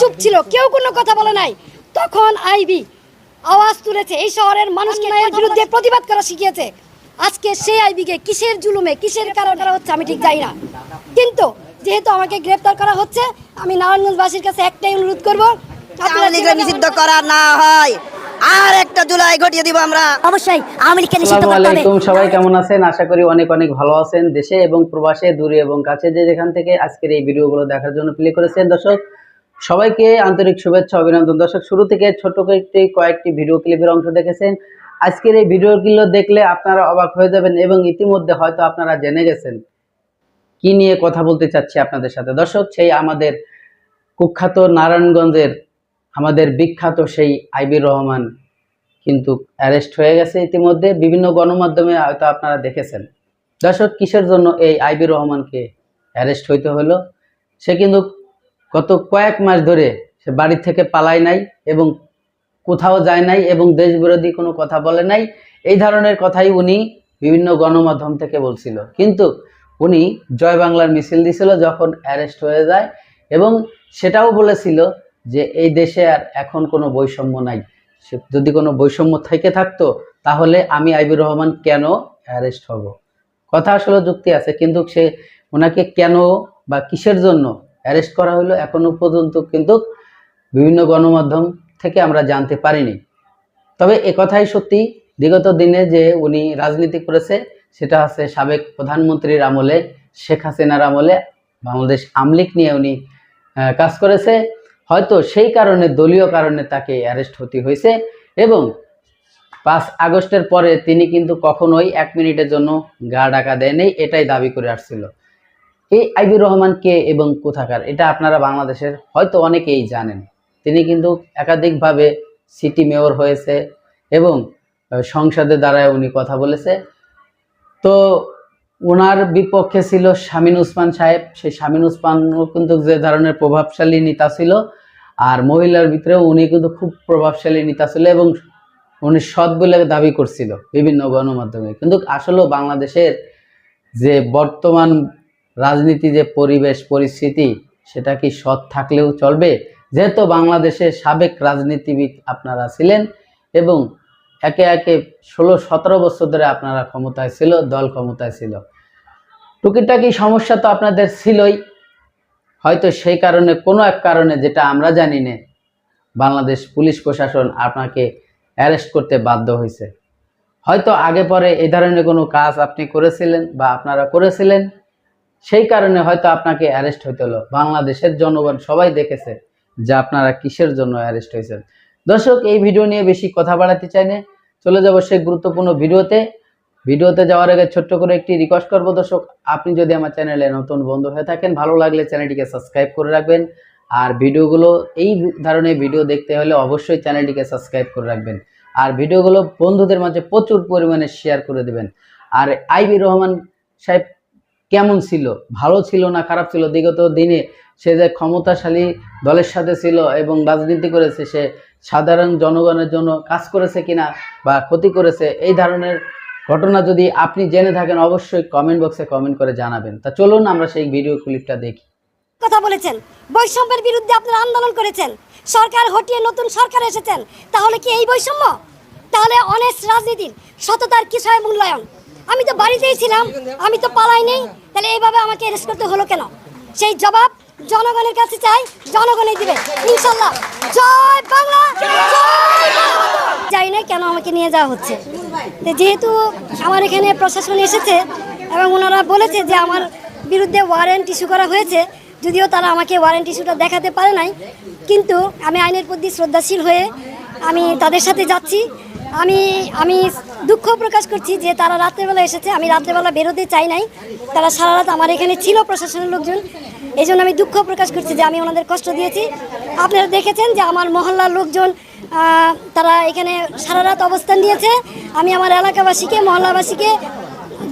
চুপ ছিল কেউ কোনো কথা বলে নাই। তখন আইবি আওয়াজ তুলেছে এই শহরের মানুষকে এর বিরুদ্ধে প্রতিবাদ করা শিখিয়েছে। আজকে সেই আইবিকে কিসের জুলুমে কিসের কারণ করা হচ্ছে আমি ঠিক জানি না। কিন্তু যেহেতু আমাকে গ্রেফতার করা হচ্ছে আমি নারায়ণগঞ্জবাসীর কাছে একটাই অনুরোধ করব নিষিদ্ধ করা না হয়। আর একটা জুলাই ঘটিয়ে দিব আমরা। অবশ্যই আওয়ামী লীগকে নিষিদ্ধ করতে হবে। আলাইকুম সবাই কেমন আছেন? আশা করি অনেক অনেক ভালো আছেন দেশে এবং প্রবাসে দূরে এবং কাছে। যে যেখান থেকে আজকের এই ভিডিওগুলো দেখার জন্য প্লে করেছেন দর্শক সবাইকে আন্তরিক শুভেচ্ছা, অভিনন্দন। দর্শক, শুরু থেকে ছোট কয়েকটি কয়েকটি ভিডিও ক্লিপের অংশ দেখেছেন। আজকের এই ভিডিওগুলো দেখলে আপনারা অবাক হয়ে যাবেন এবং ইতিমধ্যে হয়তো আপনারা জেনে গেছেন কি নিয়ে কথা বলতে চাচ্ছি আপনাদের সাথে। দর্শক, সেই আমাদের কুখ্যাত নারায়ণগঞ্জের, আমাদের বিখ্যাত সেই আইবির রহমান কিন্তু অ্যারেস্ট হয়ে গেছে ইতিমধ্যে। বিভিন্ন গণমাধ্যমে হয়তো আপনারা দেখেছেন। দর্শক, কিসের জন্য এই আইবির রহমানকে অ্যারেস্ট হইতে হলো? সে কিন্তু গত কয়েক মাস ধরে সে বাড়ি থেকে পালায় নাই এবং কোথাও যায় নাই এবং দেশ বিরোধী কোনো কথা বলে নাই। এই ধরনের কথাই উনি বিভিন্ন গণমাধ্যম থেকে বলছিল। কিন্তু উনি জয় বাংলার মিছিল দিছিল যখন অ্যারেস্ট হয়ে যায় এবং সেটাও বলেছিল যে এই দেশে আর এখন কোনো বৈষম্য নাই। যদি কোনো বৈষম্য থেকে থাকতো তাহলে আমি আইবুর রহমান কেন অ্যারেস্ট হব? কথা আসলে যুক্তি আছে, কিন্তু সে ওনাকে কেন বা কিসের জন্য অ্যারেস্ট করা হলো, এখনও পর্যন্ত কিন্তু বিভিন্ন গণমাধ্যম থেকে আমরা জানতে পারিনি। তবে কথাই সত্যি, বিগত দিনে যে উনি রাজনীতি করেছে, সেটা হচ্ছে সাবেক প্রধানমন্ত্রীর আমলে, শেখ হাসিনার আমলে বাংলাদেশ আমলিক নিয়ে উনি কাজ করেছে। হয়তো সেই কারণে, দলীয় কারণে তাকে অ্যারেস্ট হতে হয়েছে এবং পাঁচ আগস্টের পরে তিনি কিন্তু কখনোই এক মিনিটের জন্য গা ডাকা দেয়নি, এটাই দাবি করে আসছিল। এই আইবুর রহমান কে এবং কোথাকার? এটা আপনারা বাংলাদেশের হয়তো অনেকেই জানেন। তিনি কিন্তু একাধিকভাবে সিটি মেয়র হয়েছে এবং সংসদে দাঁড়ায় উনি কথা বলেছে। তো ওনার বিপক্ষে ছিল শামিন উসমান সাহেব। সেই শামিন উসমানও কিন্তু যে ধরনের প্রভাবশালী নেতা ছিল আর মহিলার ভিতরেও উনি কিন্তু খুব প্রভাবশালী নেতা ছিল এবং উনি সৎ বলে দাবি করছিল বিভিন্ন গণমাধ্যমে। কিন্তু আসলেও বাংলাদেশের যে বর্তমান রাজনীতি যে পরিবেশ, পরিস্থিতি, সেটা কি সৎ থাকলেও চলবে? যেহেতু বাংলাদেশের সাবেক রাজনীতিবিদ আপনারা ছিলেন এবং একে একে ষোলো, সতেরো বছর ধরে আপনারা ক্ষমতায় ছিল, দল ক্ষমতায় ছিল। টুকিটাকি সমস্যা তো আপনাদের ছিলই। হয়তো সেই কারণে, কোনো এক কারণে যেটা আমরা জানি না, বাংলাদেশ পুলিশ প্রশাসন আপনাকে অ্যারেস্ট করতে বাধ্য হয়েছে। হয়তো আগে পরে এই ধরনের কোনো কাজ আপনি করেছিলেন বা আপনারা করেছিলেন। সেই কারণে হয়তো আপনাকে অ্যারেস্ট হইতে হলো। বাংলাদেশের জনগণ সবাই দেখেছে যে আপনারা কিসের জন্য অ্যারেস্ট হয়েছেন। দর্শক, এই ভিডিও নিয়ে বেশি কথা বাড়াতে চাই না। চলে যাব সেই গুরুত্বপূর্ণ ভিডিওতে ভিডিওতে যাওয়ার আগে ছোট্ট করে একটি রিকোয়েস্ট করব। দর্শক, আপনি যদি আমার চ্যানেলে নতুন বন্ধু হয়ে থাকেন, ভালো লাগলে চ্যানেলটিকে সাবস্ক্রাইব করে রাখবেন। আর ভিডিওগুলো এই ধরনের ভিডিও দেখতে হলে অবশ্যই চ্যানেলটিকে সাবস্ক্রাইব করে রাখবেন। আর ভিডিওগুলো বন্ধুদের মাঝে প্রচুর পরিমাণে শেয়ার করে দেবেন। আর আইবি রহমান সাহেব কেমন ছিল? ভালো ছিল না খারাপ ছিল? বিগত দিনে সে যে ক্ষমতাশালী দলের সাথে ছিল এবং রাজনীতি করেছে, সে সাধারণ জনগণের জন্য কাজ করেছে কিনা বা ক্ষতি করেছে, এই ধরনের ঘটনা যদি আপনি জেনে থাকেন, অবশ্যই কমেন্ট বক্সে কমেন্ট করে জানাবেন। তা চলুন আমরা সেই ভিডিও ক্লিপটা দেখি। কথা বলেছেন। বৈষম্যের বিরুদ্ধে আপনারা আন্দোলন করেছেন। সরকার হটিয়ে নতুন সরকার এসেছেন। তাহলে কি এই বৈষম্য? তাহলে অনেস্ট রাজনীতির সততার কিসয় মূল্যায়ন। আমি তো বাড়িতেই ছিলাম, আমি তো পালাই নেই, তাহলে এইভাবে আমাকে অ্যারেস্ট করতে হলো কেন? সেই জবাব জনগণের কাছে চাই, জনগণই দিবে, ইনশাল্লাহ। জয় বাংলা। জানি না কেন আমাকে নিয়ে যাওয়া হচ্ছে। যেহেতু আমার এখানে প্রশাসন এসেছে, এবং ওনারা বলেছে যে আমার বিরুদ্ধে ওয়ারেন্ট ইস্যু করা হয়েছে, যদিও তারা আমাকে ওয়ারেন্ট ইস্যুটা দেখাতে পারে নাই, কিন্তু আমি আইনের প্রতি শ্রদ্ধাশীল হয়ে আমি তাদের সাথে যাচ্ছি। আমি আমি দুঃখ প্রকাশ করছি যে তারা রাত্রেবেলা এসেছে। আমি রাত্রেবেলা বেরোতে চাই নাই। তারা সারা রাত আমার এখানে ছিল প্রশাসনের লোকজন। এই জন্য আমি দুঃখ প্রকাশ করছি যে আমি ওনাদের কষ্ট দিয়েছি। আপনারা দেখেছেন যে আমার মহল্লার লোকজন তারা এখানে সারা রাত অবস্থান নিয়েছে। আমি আমার এলাকাবাসীকে, মহল্লাবাসীকে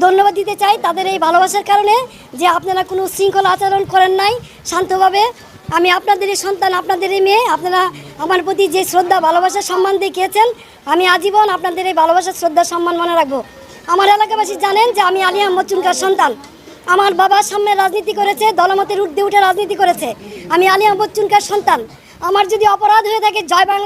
ধন্যবাদ দিতে চাই তাদের এই ভালোবাসার কারণে যে আপনারা কোনো শৃঙ্খলা আচরণ করেন নাই শান্তভাবে। আমি আপনাদেরই সন্তান, আপনাদেরই মেয়ে, আপনারা আমার প্রতি যে শ্রদ্ধা, ভালোবাসা, সম্মান দেখিয়েছেন, আমি আজীবন আপনাদের এই ভালোবাসা, শ্রদ্ধা, সম্মান মনে রাখব। আমার এলাকাবাসী জানেন যে আমি আলিয়া আহমদ চুনকার সন্তান। আমার বাবার সামনে রাজনীতি করেছে, দলমতের উর্ধে উঠে রাজনীতি করেছে। আমি আলিয়া আহমদ চুনকার সন্তান। আমার যদি অপরাধ হয়ে থাকে, জয় বাংলা